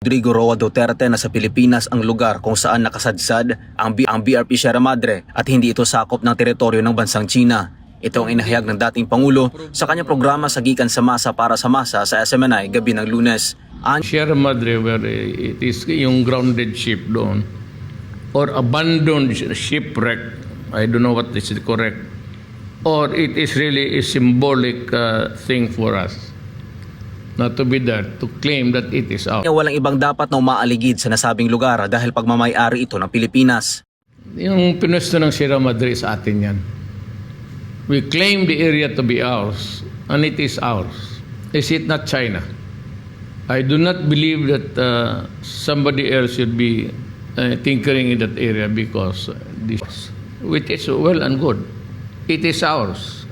Rodrigo Roa Duterte na sa Pilipinas ang lugar kung saan nakasadsad ang, B- ang BRP Sierra Madre at hindi ito sakop ng teritoryo ng bansang China. Ito ang inahayag ng dating Pangulo sa kanyang programa sa Gikan sa Masa para sa Masa sa SMNI gabi ng lunes. An- Sierra Madre where it is yung grounded ship doon or abandoned sh- shipwreck I don't know what is correct or it is really a symbolic uh, thing for us not to be there to claim that it is ours. walang ibang dapat na umaaligid sa nasabing lugar dahil pagmamayari ito ng Pilipinas. Yung pinuesto ng Sierra Madre sa atin yan. We claim the area to be ours and it is ours. Is it not China? I do not believe that uh, somebody else should be uh, tinkering in that area because this, which is well and good. It is ours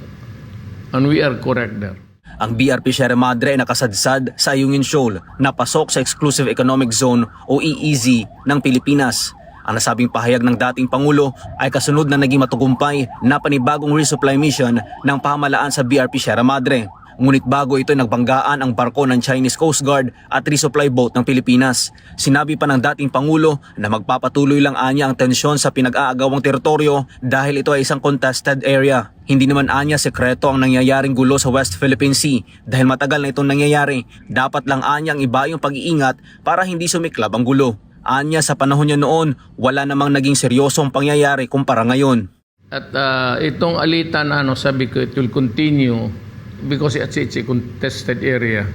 and we are correct there. Ang BRP Sierra Madre ay nakasadsad sa Ayungin Shoal na pasok sa Exclusive Economic Zone o EEZ ng Pilipinas. Ang nasabing pahayag ng dating Pangulo ay kasunod na naging matugumpay na panibagong resupply mission ng pamahalaan sa BRP Sierra Madre. Ngunit bago ito nagbanggaan ang barko ng Chinese Coast Guard at resupply boat ng Pilipinas. Sinabi pa ng dating Pangulo na magpapatuloy lang anya ang tensyon sa pinag-aagawang teritoryo dahil ito ay isang contested area. Hindi naman anya sekreto ang nangyayaring gulo sa West Philippine Sea dahil matagal na itong nangyayari. Dapat lang anya ang iba yung pag-iingat para hindi sumiklab ang gulo. Anya sa panahon niya noon, wala namang naging seryosong pangyayari kumpara ngayon. At uh, itong alitan, ano, sabi ko, it will continue because it's, it's a contested area.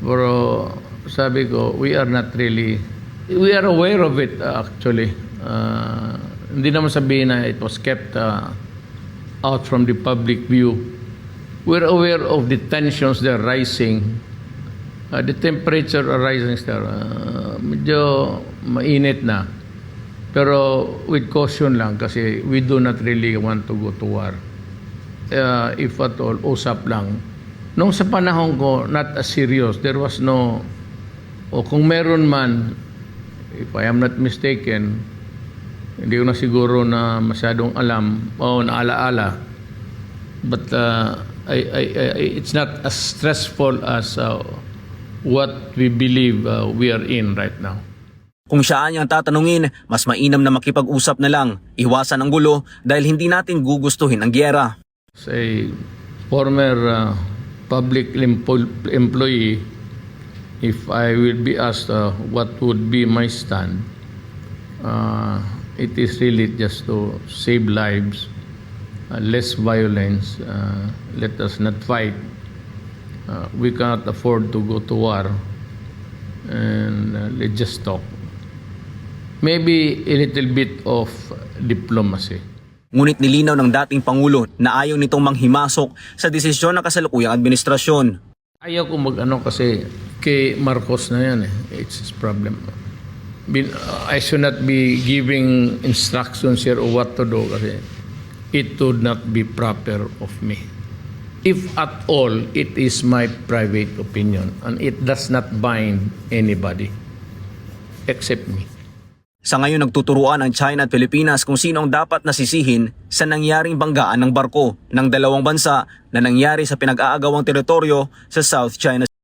Pero sabi ko, we are not really, we are aware of it uh, actually. Uh, hindi naman sabihin na it was kept uh, out from the public view. We're aware of the tensions that are rising. Uh, the temperature are rising, sir. Uh, medyo mainit na. Pero with caution lang kasi we do not really want to go to war. Uh, if at all, usap lang. Nung sa panahon ko, not as serious, there was no, o kung meron man, if I am not mistaken, hindi ko na siguro na masyadong alam o naalaala. But uh, I, I, I, it's not as stressful as uh, what we believe uh, we are in right now. Kung siya ang tatanungin, mas mainam na makipag-usap na lang, iwasan ang gulo dahil hindi natin gugustuhin ang gyera. A former uh, public employee, if I will be asked uh, what would be my stand, uh, it is really just to save lives, uh, less violence, uh, let us not fight. Uh, we cannot afford to go to war, and uh, let's just talk. Maybe a little bit of diplomacy. Ngunit nilinaw ng dating Pangulo na ayaw nitong manghimasok sa desisyon ng kasalukuyang administrasyon. Ayaw ko mag-ano kasi kay Marcos na yan eh. It's his problem. I should not be giving instructions here of what to do kasi it would not be proper of me. If at all, it is my private opinion and it does not bind anybody except me. Sa ngayon nagtuturuan ang China at Pilipinas kung sino ang dapat nasisihin sa nangyaring banggaan ng barko ng dalawang bansa na nangyari sa pinag-aagawang teritoryo sa South China